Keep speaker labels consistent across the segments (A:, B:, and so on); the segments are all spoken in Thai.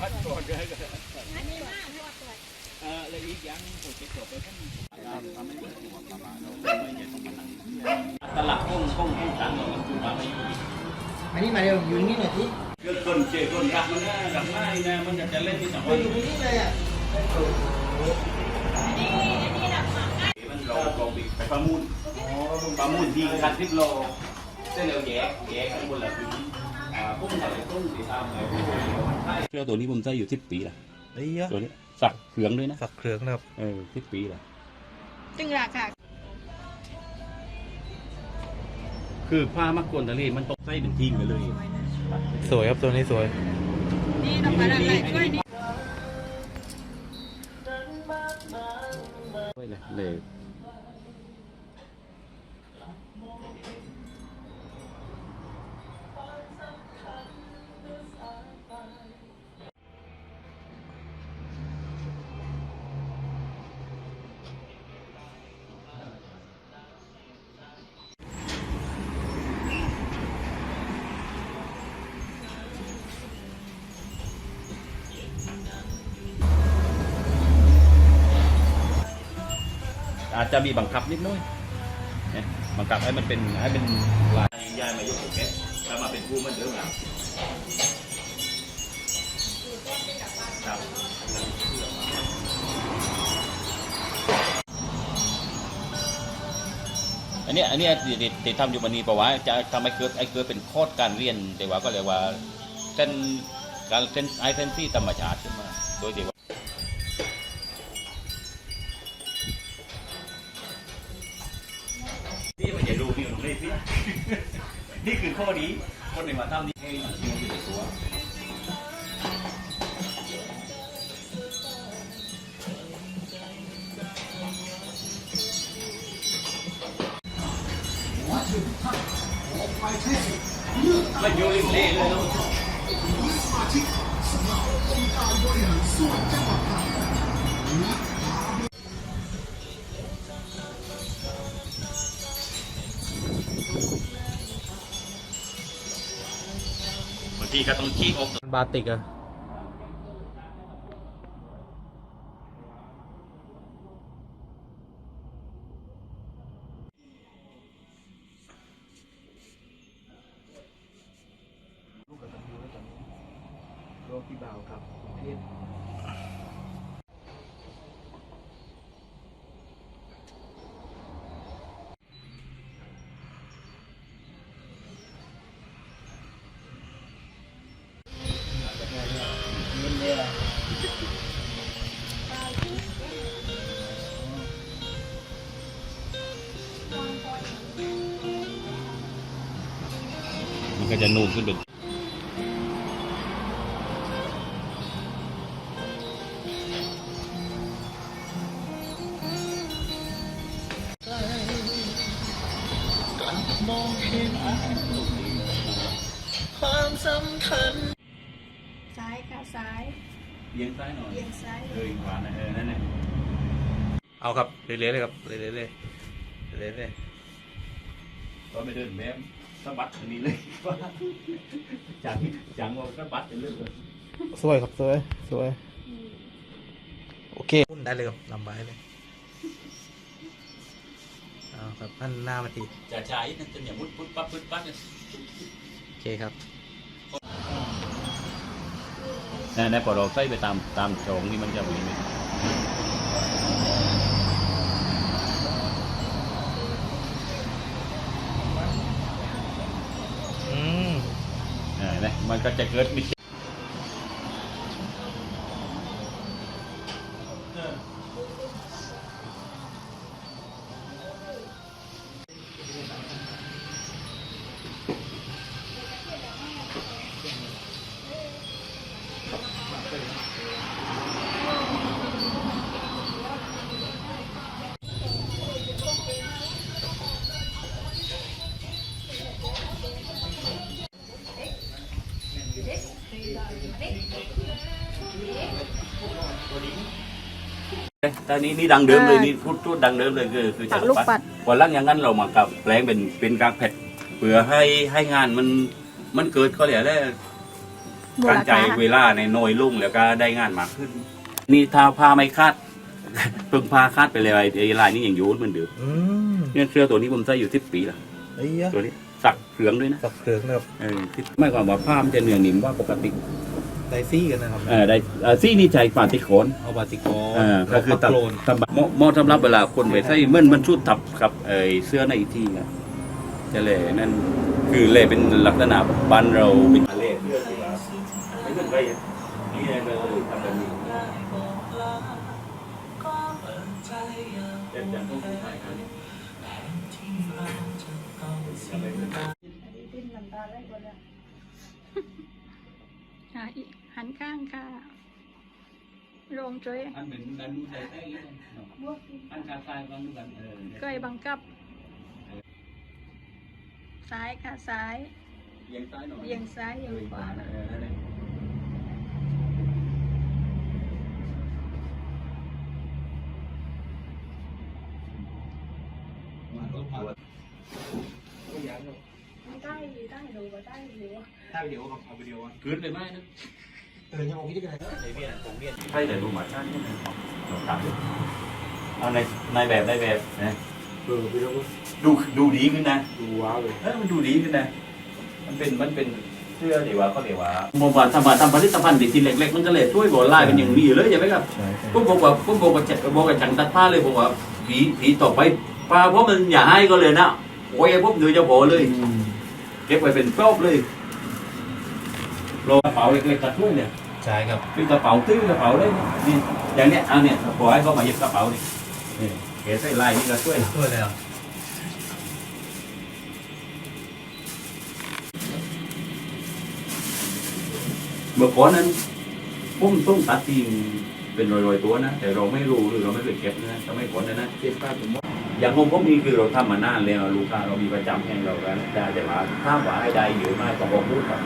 A: พัดก่อนเลย
B: มากเพราะว่าตัว
A: เออแล้วอีกอย่างผมจะจบไปท่านทำให้เกิดตัวประมาณเราไม่ใช่ต้องมานั่งตลาดห้องห้องห้องจังเราคือมาไม่อยู่
C: อันนี้มาเร็วอยู่นี่หน่อยสิ
A: คือคนเจอคนรักมันนะรักง่ายนะมันอยากจะเล่นที่สอง
C: ไป
A: วัน
C: อยู่นี่เลยอะ
B: อันนี้อันนี้ดับมักได้
A: มันเราเราไปประมูลประมูลดีกันทิพโลเส้นเราแยกแยกข้างบนละคือ อ่าพุ่งอะไรพุ่งสีตามเลยเสื้อตัวนี้ผมใส่อยู่สิบปีละ
D: ไอ้เหี้ย
A: ตัวนี้สักเขืองด้วยนะ
D: สักเครื่องนะครับ
A: เออสิบปีละ
B: จึงราคา
A: คือผ้ามากวนทะเลมันตกใส่เป็นทิ้งไปเลย
D: สวยครับตัวนี้สวย
B: นี่ต้องการอะไรช่วยนี่
A: ไว้เลยเลย อาจจะมีบังคับนิดน้อยบังคับให้มันเป็นให้เป็นลายยายมายกโอเคถ้ามาเป็นผู้มันเดิมแล้วครับอันนี้อันนี้ยที่ที่ที่ทำอยู่วันนี้เพระว่าจะทำให้เกิดไอ้เกิดเป็นโคตรการเรียนแต่ว่าก็เรียกว่าเส้นการเส้นไอเส้นที่ธรรมชาติขึ้นมาโดยที่ว่า นี่มันจะดูนี่มันไม่สิ นี่คือข้อดีคนในมาทำนี่ให้มันชิมอยู่ในตัวมันโยนเล่เลยเนาะบางทีก็ ก็ต้องขี้ออก
D: บาติกอะ
A: จะนูนขึ้นเป็น
B: ซ้ายค่ะซ้าย
A: เอียงซ้ายหน่อย
B: เอียงซ้าย
A: เอออีกขวาหน่อยเออนั่นแหละ
D: เอาครับเรื่อยๆเลยครับเรื่อยๆเลยเรื่อยๆเลย
A: ตอนไปเดินแบบ สะบัดอันนี้เลยจังจังว่าสะบัดเป็นเรื่องเลย
D: สวยครับสวยสวย โอเคพุ่นได้เลยครับลำบายเลยเอาครับอันหน้ามาที
A: จ่าชายนั่นจะอย่ามุดปุ๊บปั๊บปุ๊บปั๊บเนี่ย
D: โอเคครับ
A: นั่นนั่นพอเราใส่ไปตามตามโจงนี่มันจะมีไหม
D: อืม
A: อ่าเห็นไห มันก็จะเกิดมิต รตอนนี้นี่ดังเดิมเลยนี่พูดพูดดังเดิมเลยคือคือ
B: ปักลูกปัด
A: พอหลังอย่างนั้นเรามากับแปลงเป็นเป็นกากเผ็ดเพื่อให้ให้งานมันมันเกิดเขาเรียกอะไร
B: มู
A: การ
B: ล
A: จ่า
B: ค่าย
A: เวลาในน้อยลุ่งแล้วก็ได้งานมากขึ้น นี่ถ้าผ้าไม่คาด เพิ่งผ้าคาดไปเลยไอ้ลายนี่ยังอยู่เหมือนเดิม
D: อืม
A: เนี่ยเสื้อตัวนี้ผมใส่อยู่สิบปีละ
D: ไอ้ยะ
A: ตัวนี้สักเครื่องด้วยนะ
D: สับเครื่องนะครับ
A: เออที่ไม่ความว่าผ้ามันจะเนื้อหนิมกว่าปกติ
D: ไดซี่กันนะครับ
A: เออได้เออซี่นี่ใจปาติโขน
D: เอาบาติโก
A: เออก็คือ
D: ตั
A: ตั
D: บบโคลน
A: ตับเหมาะเหมาะสำหรับเวลาคนไปใส่เหมื่อนมันชุดทับกับไอ้เสื้อในอีกที่ไงจะเลยนั่นคือเลยเป็นลักษณะบ้านเราเป็นเล่เพื่อที่ว่าไม่เหมือนไปนี่ไงเราเลยทำแบบนี้แต่ยังต้องถ่ายกันอย่าไปเป็น
B: อะอีก หันข้างค่ะลงช่วย
A: อันเป็นดันดูใจได้เลยอันกาตายบางดูกันเออ
B: ก้อยบังคับซ้ายค่ะซ้าย
A: เอียงซ้ายหน่อย
B: เอียงซ้ายเอียงขวานะ
A: เออนั่นแหละ
B: ได้ได้ดูก็ได้อยู่
C: ถ้าวิดีโอกับเอาวิดีโอ
A: คืนไปไหมนะ
C: เออยังโอเคที่กันเลย
A: ในเวียนผมเวียน ใช่แต่ดูหมาชาตินี่นะเราตัดเลยเอาในในแบบในแบบนะ
C: เออวิดีโอ
A: ดูดูดีขึ้นนะ
C: ดูว้าวเลย
A: เออมันดูดีขึ้นนะ มันเป็นมันเป็นเสื้อเดี๋ยวว่าเขาเดี๋ยวว่าโมบายทำมาทำผลิตภัณฑ์ติดทีเล็กๆมันก็เลยช่วยบอกลายเป็นอย่างนี้เลยใช่ไหมครับ
D: ใช่ครับ
A: ผมบอกว่าผมบอกว่าจัดบอกกับจังตัดผ้าเลยผมว่าผีผีต่อไปปลาเพราะมันอย่าให้ก็เลยนะโอ้ยพวกเดือจะโผเลยเก็บไว้เป็นครอบเลยโลกระเป๋าเล็กๆกระทุ่งเนี่ย
D: ใช่ครับ
A: เป็นกระเป๋าตื้อกระเป๋าได้เนี่ยนี่อย่างเนี้ยเอาเนี่ยขอให้เขามาเย็บกระเป๋านี่นี่เก๋ใส่ลายนี่ก็ช่วย
D: ช่วยเลยอะ
A: เมื่อก่อนนั้นผมต้องตัดทิ้งเป็นรอยๆตัวนะ แต่เราไม่รู้หรือเราไม่เคยเก็บนะสมัยก่อนนะนะ
C: เก็บภาพผมว่า
A: อย่างของผมนี่คือเราทำมานานแล้วลูกค้าเรามีประจำแห่งเราแล้วได้แต่ว่าถ้าว่าให้ได้เยอะมากก็ออกพูดครับ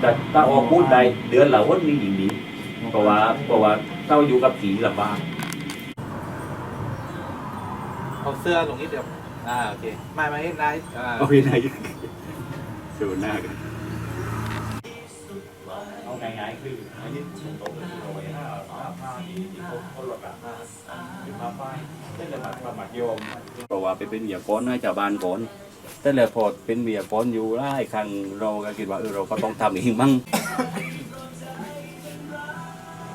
A: แต่ถ้าออกพูดได้เดือนละวันนี้ยิ่งดีเพราะว่าเพราะว่าเต้าอยู่กับผีลำบาก
D: เอาเสื้อตรงนี้เดี๋ยวอ่าโอเคไม่ไม่นายอ่า
A: โอเคนายดูหน้ากันเอาง่ายๆคืออันนี้ตกเอาไว้ห้าห้าผ้าที่ที่เขาเขาหลอกอะผ้าเป็นผ้าฝ้ายแต่ละบัตรบัตรโยมเพราะว่าไปเป็นเมียก้อนให้ชาวบ้านก่อน แต่แล้วพอเป็นเมียก้อนอยู่หลายครั้งเราก็คิดว่าเออเราก็ต้องทำเองมั่ง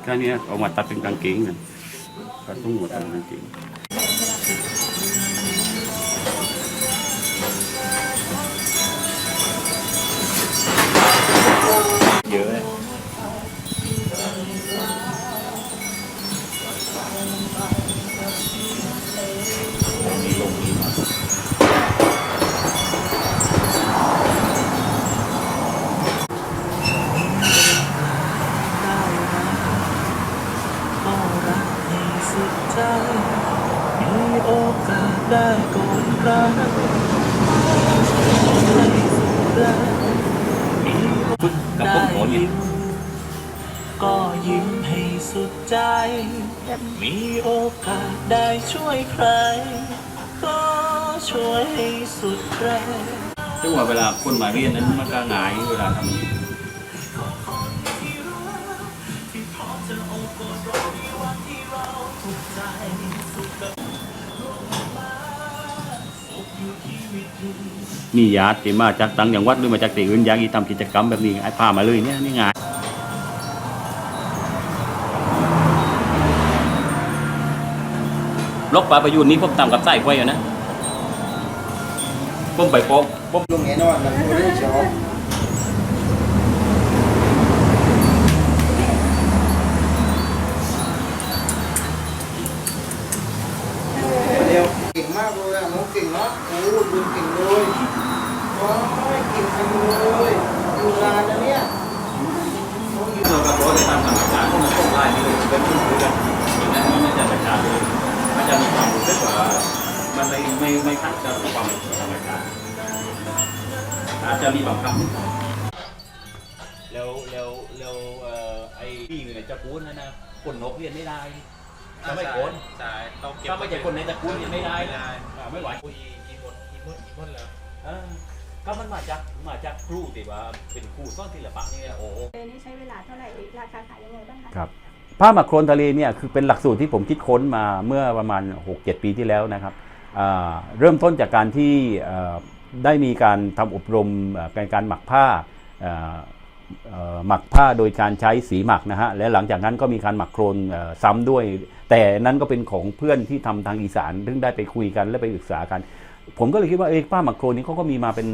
A: แค่นี้เอามาตัดเป็นกางเกงกันตัดตุ้งมาตัดเป็นกางเกงเยอะ
E: ใจ มีโอกาสได้กอดรักให้สุดแรงมี
A: ชุดกับต้นโขนเนี่ย
E: ก็ยิ้มให้สุดใจ มีโอกาสได้ช่วยใคร ก็ช่วยให้สุดแรง
A: ซึ่งว่าเวลาคนมาเรียนนั้นมันก็ง่ายเวลาทำ นี้มีญาติมาจากต่างจังหวัดหรือมาจากที่อื่นอยากที่ทำกิจกรรมแบบนี้ไอ้พามาเลยเนี่ยนี่งายลกปลาประยูนนี้ผมทำกับไส้ไว้อยู่นะผมไปพบผม
C: ลงแน่นอนมันไม่ได้ชอบเร็วเก่งมากเลยอะน้องเก่งเนาะโอ้ดูเก่งเลยว้าวเก่งจังเลยอยู่นานนะเนี่ยน้องอยู่
A: เรากับรถในตามธรรมชาติมันต้องไล่นี่เป็นพื้นพื้นกันนะมันไม่จะธรรมชาติเลยมันจะมีความรู้สึกว่ามัน ไม่ไม่ไม่ขัดกับความเป็นธรรมชาติอาจจะมีบางคำแล้วแล้วแล้วเอ่อไอ้ที่อยู่ในตระกูลนั่นนะคนนกเรียนไม่ได้ถ้าไม่คน
D: ใช่ต้องเก็บ
A: ถ้าไม่ใช่คนในตระกูลเรียนไม่ได้
D: ไม่ได้
A: อ่าไม่ไหว
D: คุยกี่หมดกี่หมดกี่หมดแล้ว
A: อ่าก็มันมาจากมาจากครูที่ว่าเป็นครูสอนศิลปะนี่แหละโอ้
B: เดือนนี้ใช้เวลาเท่าไหร่ราคาขายยังไงบ้างคะ
A: ครับผ้าหมักโครนทะเลเนี่ยคือเป็นหลักสูตรที่ผมคิดค้นมาเมื่อประมาณ 6-7 ปีที่แล้วนะครับอ่า เริ่มต้นจากการที่ได้มีการทำอบรมการการหมักผ้าหมักผ้าโดยการใช้สีหมักนะฮะและหลังจากนั้นก็มีการหมักโครนซ้ำด้วย แต่นั้นก็เป็นของเพื่อนที่ทำทางอีสานซึ่งได้ไปคุยกันและไปศึกษากัน ผมก็เลยคิดว่าเอ้ผ้าหมักโครนนี้เขาก็มีมาเป็น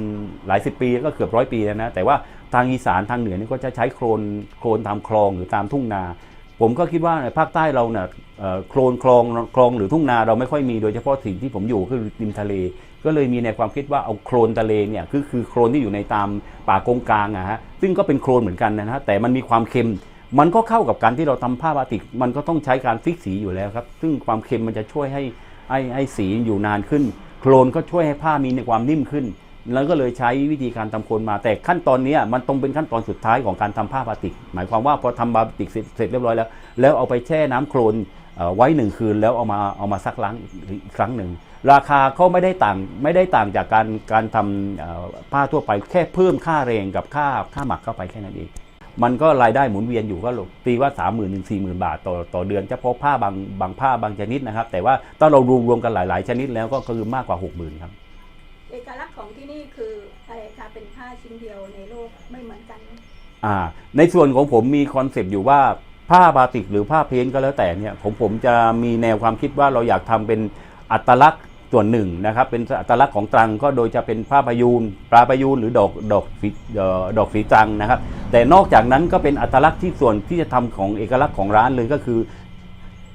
A: หลายสิบปีก็เกือบร้อยปีแล้วนะแต่ว่าทางอีสานทางเหนือนี่ก็จะใช้โครนโครนตามคลองหรือตามทุ่งนา ผมก็คิดว่าในภาคใต้เราเนี่ยโครนคลองคลองหรือทุ่งนาเราไม่ค่อยมีโดยเฉพาะสิ่งที่ผมอยู่คือริมทะเล ก็เลยมีในความคิดว่าเอาโครนทะเลเนี่ยคือคือโครนที่อยู่ในตามป่ากงกลางอะฮะซึ่งก็เป็นโครนเหมือนกันนะฮะแต่มันมีความเค็ม มันก็เข้ากับการที่เราทำผ้าบาติก มันก็ต้องใช้การฟิกสีอยู่แล้วครับ ซึ่งความเค็มมันจะช่วยให้ให้ให้สีอยู่นานขึ้น โครนก็ช่วยให้ผ้ามีในความนิ่มขึ้น แล้วก็เลยใช้วิธีการทำโครนมา แต่ขั้นตอนนี้มันต้องเป็นขั้นตอนสุดท้ายของการทำผ้าบาติก หมายความว่าพอทำบาติกเสร็จเรียบร้อยแล้ว แล้วเอาไปแช่น้ำโครนไว้หนึ่งคืนแล้วเอามาเอามาซักล้างอีกครั้งหนึ่งราคาก็ไม่ได้ต่างไม่ได้ต่างจากการการทำผ้าทั่วไปแค่เพิ่มค่าแรงกับค่าค่าหมักเข้าไปแค่นั้นเองมันก็รายได้หมุนเวียนอยู่ก็ตีว่า 3 0 0 0 0ื่นถึงสี่หมื่นบาทต่อต่อเดือนเฉพาะผ้าบางบางผ้าบางชนิดนะครับ แต่ว่าถ้าเรารวมรวมกันหลาย ๆ ชนิดแล้วก็คือมากกว่า 6 0,000 ครับ
B: เอกลักษณ์ของที่นี่คืออะไรคะเป็นผ้าชิ้นเดียวในโลกไม่เหมือนกัน
A: อ่า ในส่วนของผมมีคอนเซปต์อยู่ว่าผ้าบาติกหรือผ้าเพ้นท์ก็แล้วแต่เนี่ยผมผมจะมีแนวความคิดว่าเราอยากทำเป็นอัตลักษณ์ส่วนหนึ่งนะครับ เป็นอัตลักษณ์ของตรังก็โดยจะเป็นผ้าพยูนปลาพยูนหรือดอกดอกฝีดอกสีตรังนะครับ แต่นอกจากนั้นก็เป็นอัตลักษณ์ที่ส่วนที่จะทำของเอกลักษณ์ของร้านเลยก็คือ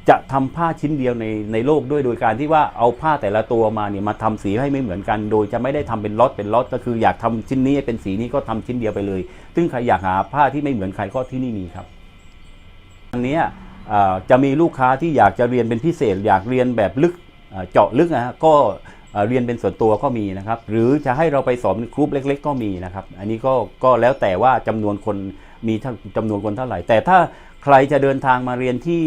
A: จะทำผ้าชิ้นเดียวในในโลกด้วยโดยการที่ว่าเอาผ้าแต่ละตัวมาเนี่ยมาทำสีให้ไม่เหมือนกัน โดยจะไม่ได้ทำเป็นล็อตเป็นล็อตก็คืออยากทำชิ้นนี้เป็นสีนี้ก็ทำชิ้นเดียวไปเลย ซึ่งใครอยากหาผ้าที่ไม่เหมือนใครก็ที่นี่มีครับ อันนี้จะมีลูกค้าที่อยากจะเรียนเป็นพิเศษ อยากเรียนแบบลึกเจาะลึกนะฮะก็เรียนเป็นส่วนตัวก็มีนะครับ หรือจะให้เราไปสอนเป็นกรุ๊ปเล็ก ๆ ก็มีนะครับ อันนี้ก็ก็แล้วแต่ว่าจำนวนคนมีทั้งจำนวนคนเท่าไหร่ แต่ถ้า ใครจะเดินทางมาเรียนที่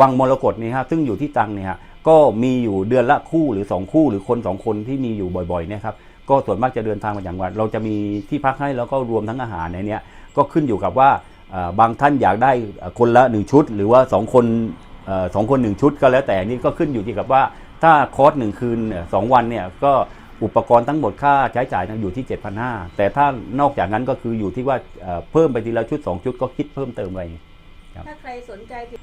A: วังมรกตนี่ฮะซึ่งอยู่ที่ตังเนี่ยก็มีอยู่เดือนละคู่หรือ 2 คู่หรือคนสองคนที่มีอยู่บ่อยๆนะครับก็ส่วนมากจะเดินทางมาอย่างวัดเราจะมีที่พักให้แล้วก็รวมทั้งอาหารในนี้ก็ขึ้นอยู่กับว่าบางท่านอยากได้คนละหนึ่งชุด หรือว่าสองคนสองคนหนึ่งชุดก็แล้วแต่นี่ก็ขึ้นอยู่ที่กับว่าถ้าคอร์สหนึ่งคืนเอ่อสองวันเนี่ยก็อุปกรณ์ทั้งหมดค่าใช้จ่ายอยู่ที่ 7,500แต่ถ้านอกจากนั้นก็คืออยู่ที่ว่าเอ่อเพิ่มไปทีละชุด 2 ชุดก็คิดเพิ่มเติมไป
B: ถ้าใครสนใจติด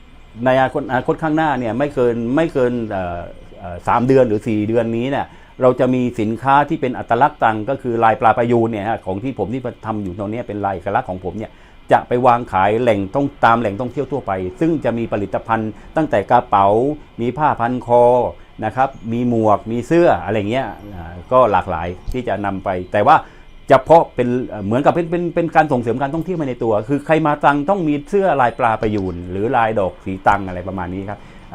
A: ในอนาคตอนาคตข้างหน้าเนี่ยไม่เกินไม่เกินเอ่อเอ่อสามเดือนหรือ 4 เดือนนี้เนี่ยเราจะมีสินค้าที่เป็นอัตลักษณ์ตังก็คือลายปลาประยูนเนี่ยฮะของที่ผมที่ทำอยู่ตรงเนี้ยเป็นลายเอกลักษณ์ของผมเนี่ยจะไปวางขายแหล่งต้องตามแหล่งท่องเที่ยวทั่วไป ซึ่งจะมีผลิตภัณฑ์ตั้งแต่กระเป๋า มีผ้าพันคอนะครับ มีหมวก มีเสื้ออะไรเงี้ยอ่าก็หลากหลายที่จะนำไป แต่ว่า เฉพาะเป็นเหมือนกับเป็นเป็นเป็นการส่งเสริมการท่องเที่ยวมาในตัว คือใครมาตรังต้องมีเสื้อลายปลาประยูนหรือลายดอกสีตังอะไรประมาณนี้ครับ